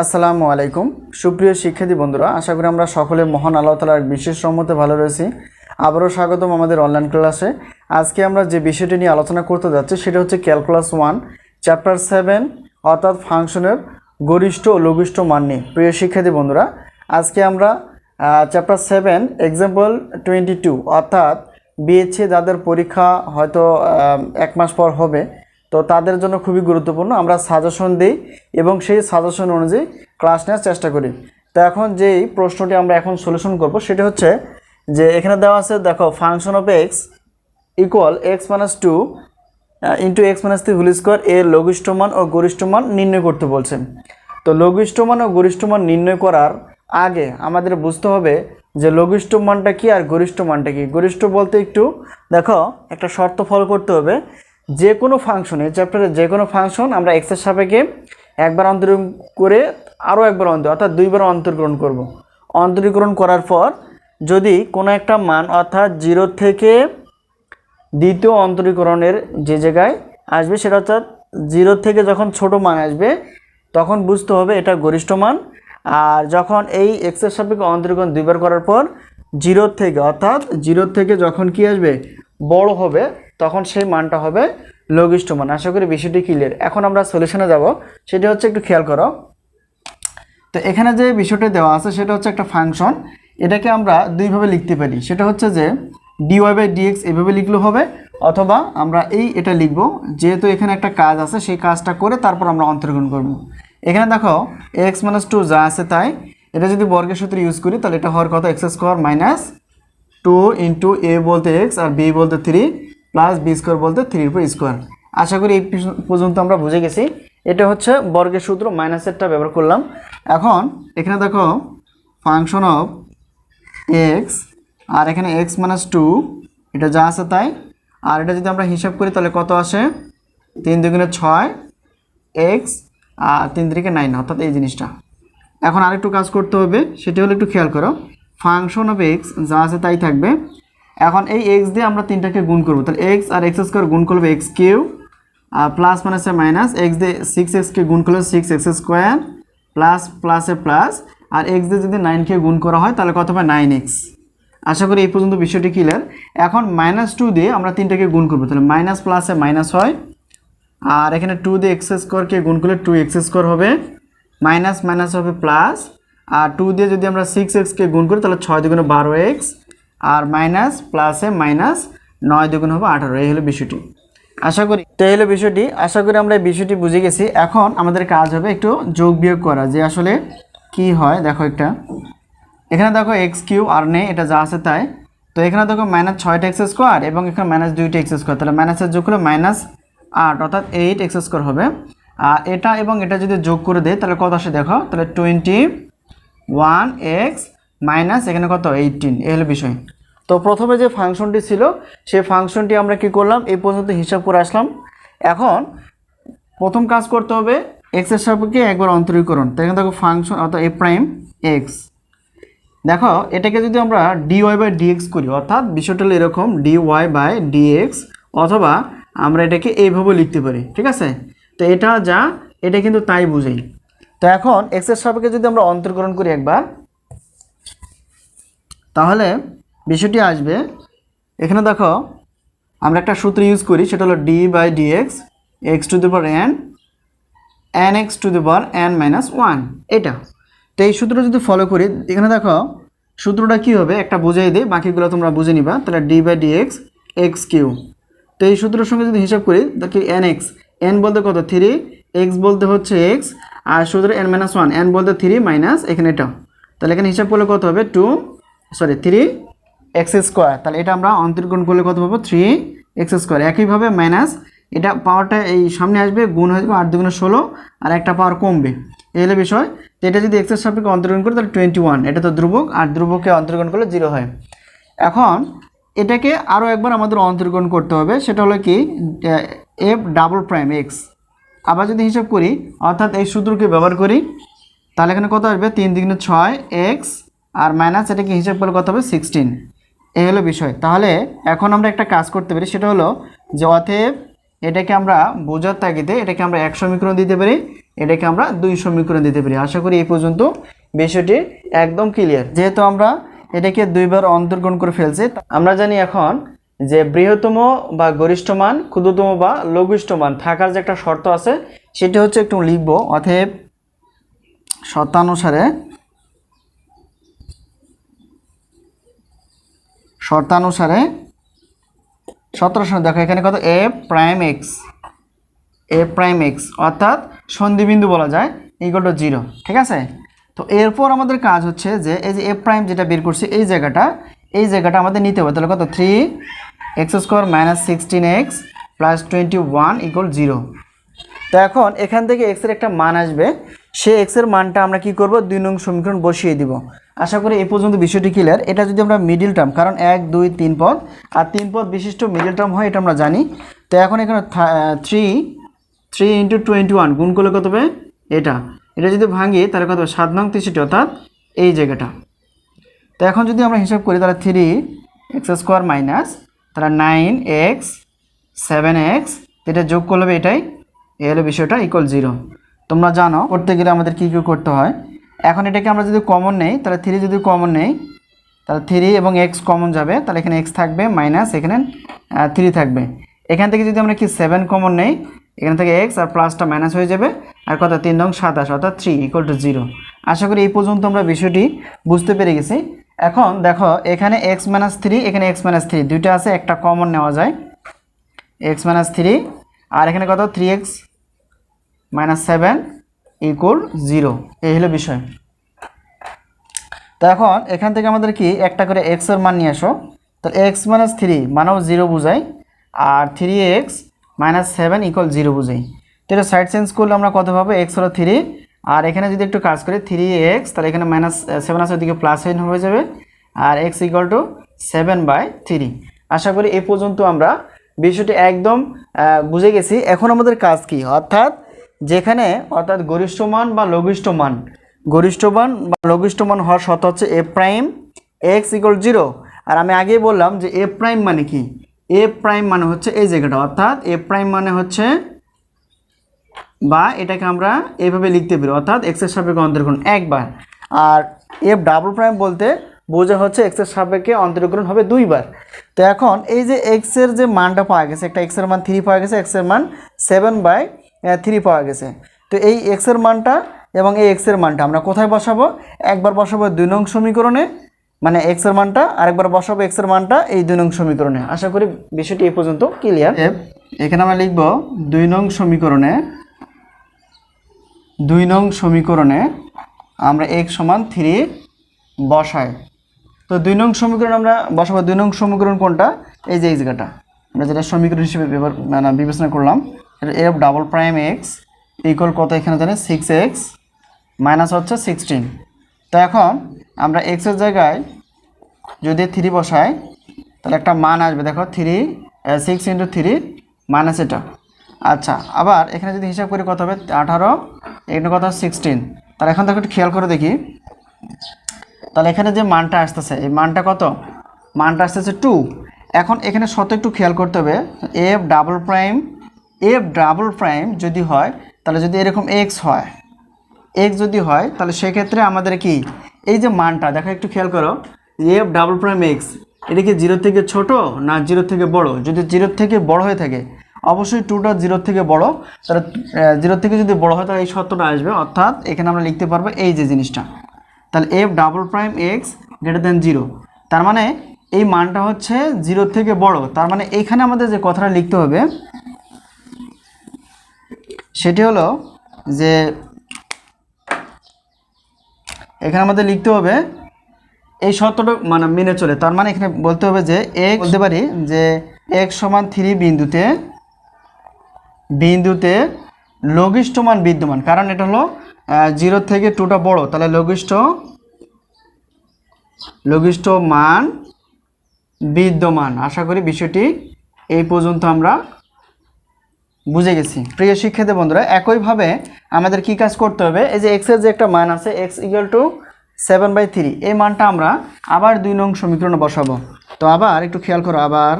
আসসালামু আলাইকুম। সুপ্রিয় শিক্ষার্থী বন্ধুরা, আশা করি আমরা সকলে মহান আল্লাহ তালার বিশেষ সম্মতে ভালো রয়েছি। আবারও স্বাগতম আমাদের অনলাইন ক্লাসে আজকে আমরা যে বিষয়টি নিয়ে আলোচনা করতে যাচ্ছি, সেটা হচ্ছে ক্যালকুলাস ওয়ান চ্যাপ্টার সেভেন অর্থাৎ ফাংশনের গরিষ্ঠ ও লঘিষ্ঠ মান নিয়ে। প্রিয় শিক্ষার্থী বন্ধুরা, আজকে আমরা chapter seven example twenty two অর্থাৎ বিএসসি যাদের পরীক্ষা হয়তো এক মাস পর হবে তো তাদের জন্য খুবই গুরুত্বপূর্ণ। আমরা সাজেশন দিই এবং সেই সাজেশন অনুযায়ী ক্লাস নেওয়ার চেষ্টা করি। তো এখন যেই প্রশ্নটি আমরা এখন সলিউশন করব সেটি হচ্ছে যে এখানে দেওয়া আছে, দেখো function of X equal X minus two into X minus three whole square এর লঘিষ্ঠ মান ও গরিষ্ঠ মান নির্ণয় করতে বলছেন তো লঘিষ্ঠ মান ও গরিষ্ঠ মান নির্ণয় করার আগে আমাদের বুঝতে হবে যে লঘিষ্ঠ মানটা কি আর গরিষ্ঠ মানটা কি। গরিষ্ঠ বলতে একটু, দেখো, একটা শর্ত ফলো করতে হবে যে কোনো ফাংশন এই চ্যাপ্টারে যে কোনো ফাংশন আমরা এক্সের সাপেক্ষে একবার অন্তরীকরণ করে আরও একবার অন্তর, অর্থাৎ দুইবার অন্তরীকরণ করব। অন্তরীকরণ করার পর যদি কোনো একটা মান, অর্থাৎ জিরো থেকে দ্বিতীয় অন্তরীকরণের যে জায়গায় আসবে, সেটা অর্থাৎ জিরো থেকে যখন ছোট মান আসবে, তখন বুঝতে হবে এটা গরিষ্ঠ মান আর যখন এই এক্সের সাপেক্ষে অন্তরীকরণ দুইবার করার পর জিরো থেকে, অর্থাৎ জিরো থেকে যখন কি আসবে, বড় হবে তখন সেই মানটা হবে লঘিষ্ঠ মান। আশা করি বিষয়টি ক্লিয়ার এখন আমরা সলিউশনে যাব। সেটা হচ্ছে একটু খেয়াল করো। তো এখানে যে বিষয়টি দেওয়া আছে, সেটা হচ্ছে একটা ফাংশন এটাকে আমরা দুইভাবে লিখতে পারি। সেটা হচ্ছে যে ডিওয়াই বাই ডিএক্স এভাবে লিখলেও হবে, অথবা আমরা এই এটা লিখব। যেহেতু এখানে একটা কাজ আছে, সেই কাজটা করে তারপর আমরা অন্তর্গ্রহণ করব। এখানে দেখো এক্স মাইনাস টু যা আছে তাই। এটা যদি বর্গের সূত্র ইউজ করি, তাহলে এটা হওয়ার কথা X square minus two into A বলতে এক্স আর বি বলতে থ্রি প্লাস বি স্কোয়ার বলতে থ্রির উপর স্কোয়ার। আশা করি এই পর্যন্ত আমরা বুঝে গেছি। এটা হচ্ছে বর্গের সূত্র মাইনাসেরটা ব্যবহার করলাম। এখন, এখানে দেখো ফাংশন অফ এক্স আর এখানে এক্স মাইনাস টু এটা যা আছে তাই। আর এটা যদি আমরা হিসাব করি, তাহলে কত আসে? তিন দুগুণে ছয় এক্স আর তিন দিকে নাইন অর্থাৎ এই জিনিসটা। এখন আরেকটু কাজ করতে হবে, সেটি হলো একটু খেয়াল করো। ফাংশন অফ এক্স যা আছে তাই থাকবে। এখন এই এক্স দিয়ে আমরা তিনটাকে গুণ করব। তাহলে এক্স আর এক্স স্কোয়ার গুণ করবে এক্স কিউ আর প্লাস মাইনাসে মাইনাস এক্স দিয়ে সিক্স এক্সকে গুণ করলে সিক্স এক্স স্কোয়ার প্লাস প্লাসে প্লাস আর এক্স দিয়ে যদি নাইনকে গুণ করা হয়, তাহলে কত হবে? নাইন এক্স আশা করি এই পর্যন্ত বিষয়টি ক্লিয়ার এখন মাইনাস টু দিয়ে আমরা তিনটাকে গুণ করব। তাহলে মাইনাস প্লাসে মাইনাস হয়, আর এখানে টু দিয়ে এক্স স্কোয়ারকে গুণ করলে টু এক্স স্কোয়ার হবে। মাইনাস মাইনাস হবে প্লাস আর টু দিয়ে যদি আমরা সিক্স এক্সকে গুণ করি, তাহলে ছয় দুগুণে বারো এক্স আর মাইনাস প্লাসে মাইনাস নয় দুগুণ হবে আঠারো, এই হলো বিষয়টি। আশা করি তো এই হলো বিষয়টি। আশা করি আমরা এই বিষয়টি বুঝে গেছি। এখন আমাদের কাজ হবে একটু যোগ বিয়োগ করা, যে আসলে কি হয়, দেখো একটা। এখানে দেখো এক্স কিউ আর নেই, এটা যা আছে তাই। তো এখানে দেখো মাইনাস ছয়টা এক্স স্কোয়ার এবং এখানে মাইনাস দুইটা এক্স স্কোয়ার তাহলে মাইনাসের যোগ করে মাইনাস আট, অর্থাৎ এইট এক্স স্কোয়ার হবে। আর এটা এবং এটা যদি যোগ করে দেয় তাহলে কত আসে দেখো? তাহলে টোয়েন্টি ওয়ান এক্স মাইনাস, এখানে কত? এইটিন এই হলো বিষয়। তো প্রথমে যে ফাংশনটি ছিল, সেই ফাংশনটি আমরা কি করলাম? এই পর্যন্ত হিসাব করে আসলাম। এখন প্রথম কাজ করতে হবে এক্সের সাপেক্ষে একবার অন্তরীকরণ। তো এখানে দেখো ফাংশন, অর্থাৎ এ প্রাইম এক্স দেখো, এটাকে যদি আমরা ডিওয়াই বাই ডিএক্স করি, অর্থাৎ বিষয়টা হলো এরকম ডিওয়াই বাই ডিএক্স অথবা আমরা এটাকে এইভাবে লিখতে পারি, ঠিক আছে? তো এটা যা, এটা কিন্তু তাই বুঝেই। তো এখন এক্সের সাপেক্ষে যদি আমরা অন্তর্করণ করি একবার তাহলে বিষয়টি আসবে। এখানে দেখো, আমরা একটা সূত্র ইউজ করি, সেটা হলো D by D X X X to the power N N X to the power N minus one এটা। তো এই সূত্র যদি ফলো করি, এখানে দেখো, সূত্রটা কী হবে? একটা বুঝিয়ে দিই, বাকিগুলো তোমরা বুঝে নিবা। তাহলে D by D X X cube. তো এই সূত্রের সঙ্গে যদি হিসাব করি, দেখি এন এক্স এন বলতে কত? থ্রি এক্স বলতে হচ্ছে এক্স আর সূত্র এন মাইনাস ওয়ান এন বলতে থ্রি মাইনাস এখানে এটা। তাহলে এখানে হিসাব করলে কত হবে? Two sorry three X square তাহলে এটা আমরা অন্তর্গুণ করলে কত পাবো? থ্রি এক্স স্কোয়ার একইভাবে মাইনাস এটা পাওয়ারটা এই সামনে আসবে, গুণ হয়ে যাবে আট দুগুণে ষোলো, আর একটা পাওয়ার কমবে। এই হলো বিষয়। তো এটা যদি এক্সের সাপেক্ষে অন্তর্গ্রহণ করি, তাহলে টোয়েন্টি ওয়ান এটা তো ধ্রুবক, আর ধ্রুবককে অন্তর্গ্রহণ করলে জিরো হয়। এখন, এটাকে আরও একবার আমাদের অন্তর্গ্রহণ করতে হবে। সেটা হলো কি এফ ডাবল প্রাইম এক্স আবার যদি হিসাব করি, অর্থাৎ এই সূত্রকে ব্যবহার করি, তাহলে এখানে কত আসবে? তিন দিনে ছয় এক্স আর মাইনাস এটাকে হিসাব করলে কত হবে? সিক্সটিন এই হলো বিষয়। তাহলে এখন আমরা একটা কাজ করতে পারি, সেটা হলো যে অতএব এটাকে আমরা বোঝার তাগিদে এটাকে আমরা এক সমীকরণ দিতে পারি, এটাকে আমরা দুই সমীকরণ দিতে পারি। আশা করি এই পর্যন্ত বিষয়টি একদম ক্লিয়ার যেহেতু আমরা এটাকে দুইবার অন্তর্গ্রহণ করে ফেলছি আমরা জানি এখন যে বৃহত্তম বা গরিষ্ঠ মান, ক্ষুদ্রতম বা লঘিষ্ঠ মান থাকার যে একটা শর্ত আছে, সেটা হচ্ছে একটু লিখব। অতএব শর্তানুসারে শর্তানুসারে সতেরোশো, দেখো এখানে কত? A prime X A prime X অর্থাৎ সন্ধিবিন্দু বলা যায় ইকুয়াল টু জিরো ঠিক আছে? তো এরপর আমাদের কাজ হচ্ছে যে, এই যে এ প্রাইম যেটা বের করছি, এই জায়গাটা এই জায়গাটা আমাদের নিতে হবে। তাহলে কত? Three X square minus sixteen X plus twenty one equal zero তো এখন এখান থেকে এক্সের একটা মান আসবে। সেই এক্সের মানটা আমরা কি করব? দুই নং সমীকরণ বসিয়ে দিব। আশা করি এই পর্যন্ত বিষয়টি ক্লিয়ার এটা যদি আমরা মিডিল টার্ম কারণ এক, দুই, তিন পদ, আর তিন পদ বিশিষ্ট মিডিল টার্ম হয়, এটা আমরা জানি। তো এখন এখানে three three into twenty one গুণ করলে কত হবে? এটা। এটা যদি ভাঙি, তাহলে কত হবে? সাত নং তেষট্টি অর্থাৎ এই জায়গাটা। তো এখন যদি আমরা হিসাব করি, তাহলে থ্রি এক্স স্কোয়ার মাইনাস তাহলে নাইন এক্স সেভেন এক্স এটা যোগ করলে এটাই। এ হলো বিষয়টা ইকুয়াল জিরো তোমরা জানো, করতে গেলে আমাদের কী কী করতে হয়? এখন এটাকে আমরা যদি কমন নেই, তাহলে থ্রি যদি কমন নেই, তাহলে থ্রি এবং এক্স কমন যাবে, তাহলে এখানে এক্স থাকবে মাইনাস এখানে থ্রি থাকবে। এখান থেকে যদি আমরা কি সেভেন কমন নেই, এখান থেকে এক্স আর প্লাসটা মাইনাস হয়ে যাবে, আর কত? তিন নং সাতাশ, অর্থাৎ থ্রি ইকুয়াল টু জিরো আশা করি এই পর্যন্ত আমরা বিষয়টি বুঝতে পেরে গেছি। এখন দেখো, এখানে এক্স মাইনাস থ্রি এখানে এক্স মাইনাস থ্রি দুইটা আছে, একটা কমন নেওয়া যায়। এক্স মাইনাস থ্রি আর এখানে কত? Three x minus seven equal zero এই হলো বিষয়। তো এখন এখান থেকে আমাদের কি? একটা করে এক্সের মান নিয়ে আসো। তো এক্স মাইনাস থ্রি মানেও জিরো বোঝাই, আর three x minus seven equal zero বোঝাই। তো এটা সাইড চেঞ্জ করলে আমরা কত পাবো? এক্স হলো থ্রি আর এখানে যদি একটু কাজ করি থ্রি এক্স তাহলে এখানে মাইনাস সেভেন আছে ওদিকে প্লাস সাইন হয়ে যাবে। আর x equal to seven by three আশা করি এই পর্যন্ত আমরা বিষয়টি একদম বুঝে গেছি। এখন আমাদের কাজ কি? অর্থাৎ যেখানে অর্থাৎ গরিষ্ঠ মান বা লঘিষ্ঠ মান গরিষ্ঠ মান বা লঘিষ্ঠ মান হওয়ার শর্ত হচ্ছে এ প্রাইম, এক্স ইকুয়াল জিরো। আর আমি আগেই বললাম যে এ প্রাইম মানে কি? এ প্রাইম মানে হচ্ছে এই জায়গাটা। অর্থাৎ এ প্রাইম মানে হচ্ছে বা এটাকে আমরা এইভাবে লিখতে পারি। অর্থাৎ এক্সের সাপেক্ষে অন্তর্গ্রহণ একবার। আর এফ ডাবল প্রাইম বলতে বোঝা হচ্ছে এক্সের সাপেক্ষে অন্তর্গ্রহণ হবে দুইবার। তো এখন এই যে এক্সের যে মানটা পাওয়া গেছে, একটা এক্সের মান থ্রি পাওয়া গেছে এক্সের মান সেভেন বাই থ্রি পাওয়া গেছে। তো এই এক্সের মানটা এবং এই এক্সের মানটা আমরা কোথায় বসাবো? একবার বসাবো দুই নং সমীকরণে মানে এক্সের মানটা, আরেকবার বসাবো এক্সের মানটা এই দুই নং সমীকরণে। আশা করি বিষয়টি এই পর্যন্ত ক্লিয়ার এখানে আমরা লিখব দুই নং সমীকরণে, দুই নং সমীকরণে আমরা এক সমান থ্রি বসাই। তো দুই নং সমীকরণ আমরা বসাবো দুই নং সমীকরণ কোনটা? এই যে এই জায়গাটা। আমরা যেটা সমীকরণ হিসেবে মানে বিবেচনা করলাম f double prime x equal কত এখানে জানি? সিক্স এক্স মাইনাস হচ্ছে সিক্সটিন। তো এখন আমরা এক্সের জায়গায় যদি থ্রি বসাই, তাহলে একটা মান আসবে। দেখো, three six into three minus এটা। আচ্ছা আবার এখানে যদি হিসাব করি কত হবে? আঠারো, এখানে কত সিক্সটিন। তাহলে এখন দেখো, একটু খেয়াল করে দেখি। তাহলে এখানে যে মানটা আসতেছে, এই মানটা কত? মানটা আসতেছে টু এখন এখানে শত একটু খেয়াল করতে হবে। F double prime f double prime যদি হয়, তাহলে যদি এরকম এক্স হয় এক্স যদি হয়, তাহলে সেক্ষেত্রে আমাদের কি? এই যে মানটা, দেখো একটু খেয়াল করো। এফ ডাবল প্রাইম এক্স এটা কি জিরো থেকে ছোট না জিরো থেকে বড়? যদি জিরোর থেকে বড় হয়ে থাকে, অবশ্যই টুটা জিরোর থেকে বড়। তাহলে জিরো থেকে যদি বড় হয়, তাহলে এই সত্যটা আসবে। অর্থাৎ এখানে আমরা লিখতে পারব এই যে জিনিসটা। তাহলে f double prime x greater than zero তার মানে এই মানটা হচ্ছে জিরো থেকে বড়। তার মানে এইখানে আমাদের যে কথাটা লিখতে হবে সেটি হলো যে এখানে আমাদের লিখতে হবে এই শর্তটা মানে মেনে চলে। তার মানে এখানে বলতে হবে যে এক বলতে পারি যে এক সমান থ্রি বিন্দুতে বিন্দুতে লঘিষ্ঠ মান বিদ্যমান। কারণ এটা হলো জিরো থেকে টুটা বড়। তাহলে লঘিষ্ঠ লঘিষ্ঠ মান বিদ্যমান। আশা করি বিষয়টি এই পর্যন্ত আমরা বুঝে গেছি। প্রিয় শিক্ষার্থী বন্ধুরা, একইভাবে আমাদের কি কাজ করতে হবে? এই যে এক্সের যে একটা মান আছে x equal to seven by three এই মানটা আমরা আবার দুই নং সমীকরণে বসাবো। তো আবার একটু খেয়াল করো, আবার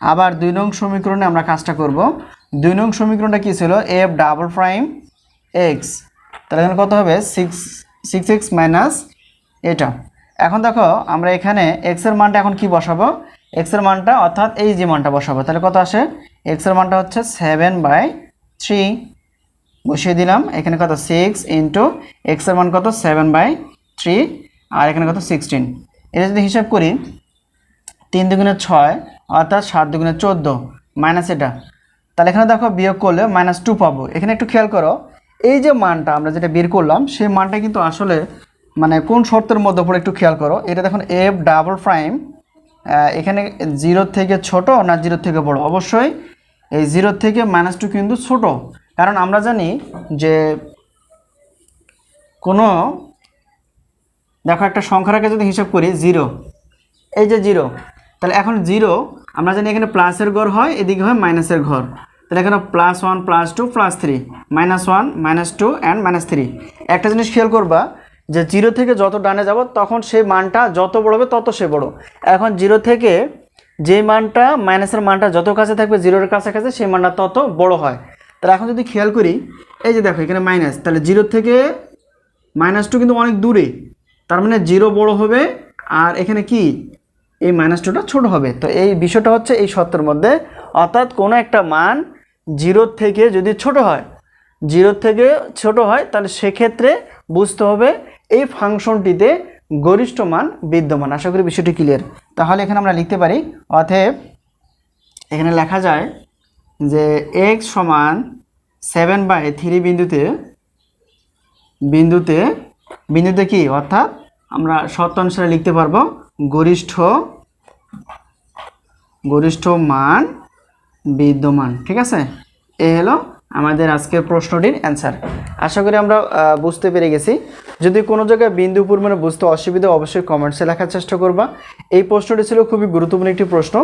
আবার দুই নং সমীকরণে আমরা কাজটা করব। দুই নং সমীকরণটা কী ছিল? এফ ডাবল প্রাইম এক্স তাহলে এখানে কত হবে? সিক্স সিক্স এক্স মাইনাস এটা। এখন দেখো, আমরা এখানে এক্সের মানটা এখন কি বসাবো? এক্সের মানটা অর্থাৎ এই যে মানটা বসাবো, তাহলে কত আসে? এক্সের মানটা হচ্ছে সেভেন বাই থ্রি বসিয়ে দিলাম, এখানে কত? সিক্স ইন্টু এক্সের মান কত? সেভেন বাই থ্রি আর এখানে কত? সিক্সটিন এটা যদি হিসাব করি, তিন দুগুণে ছয়, অর্থাৎ সাত দুগুণে চোদ্দ মাইনাস এটা। তাহলে এখানে দেখো বিয়োগ করলে মাইনাস টু পাবো। এখানে একটু খেয়াল করো, এই যে মানটা আমরা যেটা বের করলাম, সেই মানটা কিন্তু আসলে মানে কোন শর্তের মধ্যে পড়ে একটু খেয়াল করো। এটা দেখুন এফ ডাবল প্রাইম এখানে জিরো থেকে ছোট না জিরো থেকে বড়? অবশ্যই এই জিরো থেকে মাইনাস টু কিন্তু ছোট। কারণ আমরা জানি যে কোনো, দেখো একটা সংখ্যাটাকে যদি হিসাব করি, জিরো। এই যে জিরো, তাহলে এখন জিরো, আমরা জানি এখানে প্লাসের ঘর হয়, এদিকে হয় মাইনাসের ঘর। তাহলে এখানে plus one plus two plus three minus one minus two and minus three একটা জিনিস খেয়াল করবা যে জিরো থেকে যত ডানে যাব, তখন সেই মানটা যত বড় হবে তত সে বড়। এখন জিরো থেকে যে মানটা মাইনাসের মানটা যত কাছে থাকবে জিরোর কাছাকাছি, সেই মানটা তত বড় হয়। তাহলে এখন যদি খেয়াল করি, এই যে দেখো এখানে মাইনাস, তাহলে জিরো থেকে মাইনাস টু কিন্তু অনেক দূরে। তার মানে জিরো বড় হবে, আর এখানে কি? এই মাইনাস টুটা ছোটো হবে। তো এই বিষয়টা হচ্ছে এই সত্যের মধ্যে। অর্থাৎ কোনো একটা মান জিরোর থেকে যদি ছোট হয় জিরোর থেকে ছোট হয়, তাহলে সেক্ষেত্রে বুঝতে হবে এই ফাংশনটিতে গরিষ্ঠ মান বিদ্যমান। আশা করি বিষয়টি ক্লিয়ার তাহলে এখানে আমরা লিখতে পারি, অতএব এখানে লেখা যায় যে এক্স সমান সেভেন বাই থ্রি বিন্দুতে বিন্দুতে বিন্দুতে কি? অর্থাৎ আমরা শর্ত অনুসারে লিখতে পারব গরিষ্ঠ গরিষ্ঠ মান বিদ্যমান। ঠিক আছে? এই হলো আমাদের আজকের প্রশ্নটির অ্যান্সার আশা করি আমরা বুঝতে পেরে গেছি। যদি কোনো জায়গায় বিন্দু পরিমাণে বুঝতে অসুবিধা অবশ্যই কমেন্টসে লেখার চেষ্টা করবা। এই প্রশ্নটি ছিল খুবই গুরুত্বপূর্ণ একটি প্রশ্ন।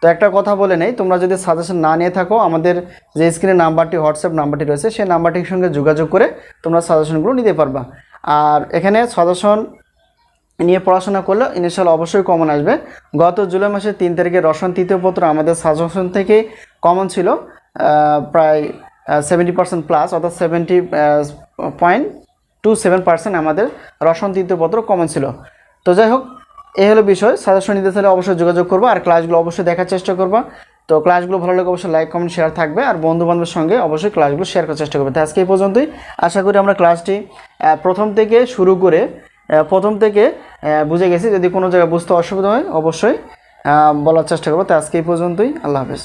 তো একটা কথা বলে নেই, তোমরা যদি সাজেশন না নিয়ে থাকো, আমাদের যে স্ক্রিনে নাম্বারটি হোয়াটসঅ্যাপ নাম্বারটি রয়েছে, সেই নাম্বারটির সঙ্গে যোগাযোগ করে তোমরা সাজেশনগুলো নিতে পারবা। আর এখানে সাজেশন নিয়ে পড়াশোনা করলে ইনিশিয়াল অবশ্যই কমন আসবে। গত জুলাই মাসের তিন তারিখে রসায়ন তৃতীয় পত্র আমাদের সাজেশন থেকে কমন ছিল প্রায় সেভেন্টি পার্সেন্ট প্লাস অর্থাৎ seventy point two seven percent আমাদের রসন তৃতীয় পত্র কমন ছিল। তো যাই হোক, এই হলো বিষয়। সাজেশন নিতে চাইলে অবশ্যই যোগাযোগ করব আর ক্লাসগুলো অবশ্যই দেখার চেষ্টা করবা। তো ক্লাসগুলো ভালো লাগে অবশ্যই লাইক কমেন্ট শেয়ার থাকবে আর বন্ধু বান্ধবের সঙ্গে অবশ্যই ক্লাসগুলো শেয়ার করার চেষ্টা করবে। তো আজকে এই পর্যন্তই। আশা করি আমরা ক্লাসটি প্রথম থেকে শুরু করে প্রথম থেকে বুঝে গেছি। যদি কোনো জায়গায় বুঝতে অসুবিধা হয়, অবশ্যই বলার চেষ্টা করব। তো আজকে এই পর্যন্তই। আল্লাহ হাফেজ।